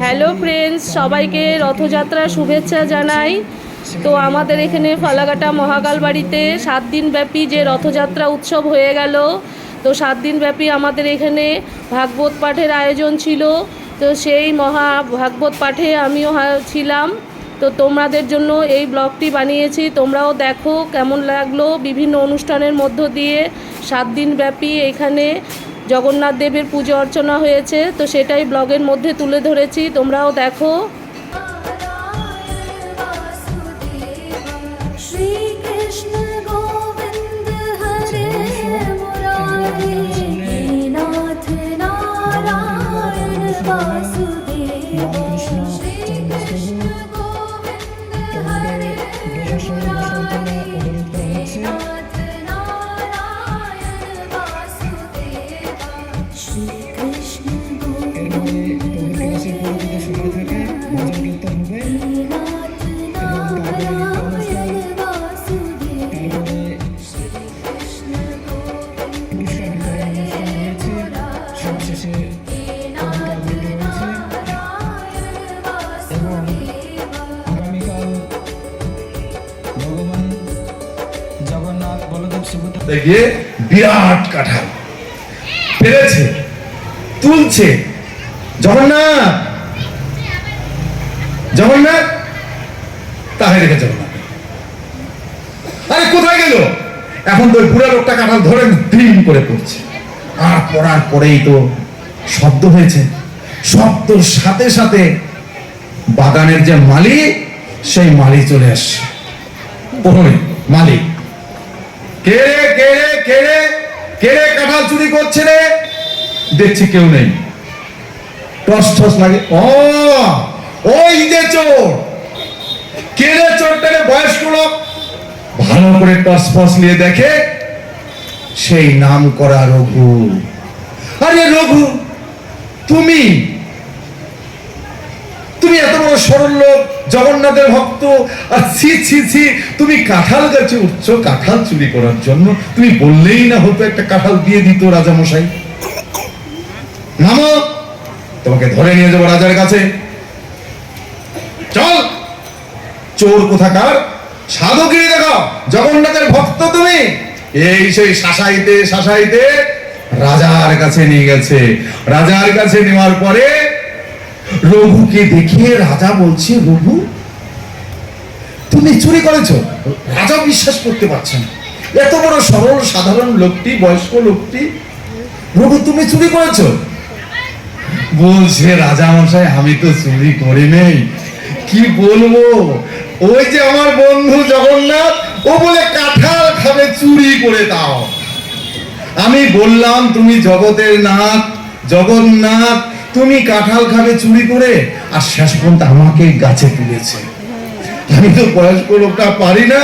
Hello friends সবাইকে রথযাত্রা শুভেচ্ছা জানাই। তো আমাদের এখানে ফালাঘাটা মহাকাল বাড়িতে সাত দিনব্যাপী যে রথযাত্রা উৎসব হয়ে গেল, তো সাত দিনব্যাপী আমাদের এখানে ভাগবত পাঠের আয়োজন ছিল। তো সেই মহা ভাগবত পাঠে আমিও ছিলাম। তো তোমাদের জন্য এই ব্লগটি বানিয়েছি। তোমরাও দেখো কেমন লাগল বিভিন্ন অনুষ্ঠানের মধ্য দিয়ে সাত দিনব্যাপী এখানে জগন্নাথ দেবের পুজো অর্চনা হয়েছে তো সেটাই ব্লগের মধ্যে তুলে ধরেছি তোমরাও দেখো। श्री চলতে থাকে ভজন রয়েছে এবং আগামীকাল ভগবান জগন্নাথ বলদেব সুভূতা গিয়ে বিরাট কাঠাল পেরেছে তুলছে। জগন্নাথ! জগন্নাথ তাহে রেখে জগন্নাথ আরে কোথায় গেল? এখন তো বুড়া লোকটা কাঁঠাল ধরে দিন করে পড়ছে। আর পড়ার পরেই তো শব্দ হয়েছে। শব্দর সাথে সাথে বাগানের যে মালিক সেই মালি চলে আসছে। প্রথমে মালিক কেড়ে কেড়ে কেড়ে কেড়ে কাঁঠাল চুরি করছে রে? দেখছি কেউ নেই। টস টস লাগে। ও! ওই যে চোর। কে রে চোরটা রে বয়স্ক লোক? ভালো করে টস ফস নিয়ে দেখে সেই নাম করা রঘু। আরে রঘু, তুমি? তুমি এত বড় সরল লোক, জগন্নাথের ভক্ত, আর ছি ছি ছি, তুমি কাঁঠাল গাছে উঠছো, কাঁঠাল চুরি করার জন্য। তুমি বললেই না হতো একটা কাঁঠাল দিয়ে দিত রাজা মশাই নামো, তোমাকে ধরে নিয়ে যাব রাজার কাছে চল চোর কোথাকার? সাধুগিরি দেখাও জগন্নাথের ভক্ত তুমি। এই সেই শাসাইতে শাসাইতে রাজার কাছে নিয়ে গেছে। রাজার কাছে নেওয়ার পরে রঘুকে দেখিয়ে রাজা বলছে, রঘু, তুমি চুরি করেছ। রাজা বিশ্বাস করতে পারছেন না। এত বড় সরল, সাধারণ লোকটি, বয়স্ক লোকটি, রঘু, তুমি চুরি করেছ? বলছে রাজা মশাই আমি তো চুরি করি নেই। কি বলব? ওই যে আমার বন্ধু জগন্নাথ, ও বলে কাঁঠাল খাবে, চুরি করে দাও। আমি বললাম, তুমি জগতের নাথ, জগন্নাথ, তুমি কাঁঠাল খাবে, চুরি করে? আর শেষ পর্যন্ত আমাকে গাছে তুলেছে। আমি তো বয়স্ক লোকটা পারি না,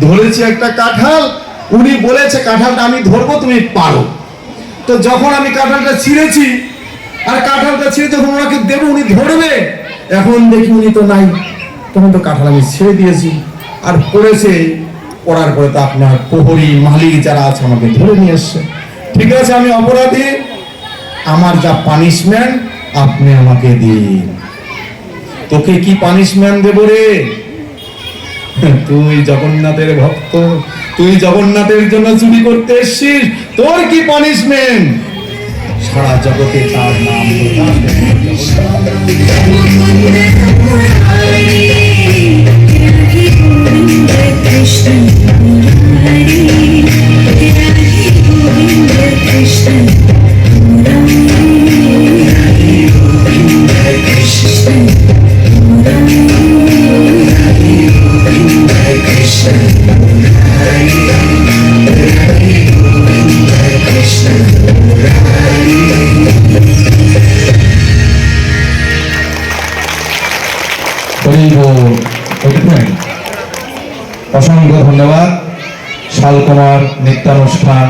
ধরেছি একটা কাঁঠাল। উনি বলেছে, কাঁঠালটা আমি ধরবো, তুমি পারো। তো যখন আমি কাঁঠালটা ছিঁড়েছি, আর কাঁঠালটা ছিঁড়ে যখন ওনাকে দেবো, উনি ধরবে। এখন দেখি উনি তো নাই। তখন তো কাঁঠাল আমি ছেড়ে দিয়েছি আর পড়েছে, পড়ার পরে তো আপনার প্রহরী, মালিক যারা আছে আমাকে ধরে নিয়ে এসছে। ঠিক আছে, আমি অপরাধী। আমার যা পানিশমেন্ট আপনি আমাকে দিন। তোকে কি পানিশমেন্ট দেব রে? তুই জগন্নাথের ভক্ত, তুই জগন্নাথের জন্য চুরি করতে এসছিস, তোর কি পানিশমেন্ট সারা জগতে তার নাম প্রকাশ হরিব অসংখ্য ধন্যবাদ শালকুমার নৃত্যানুষ্ঠান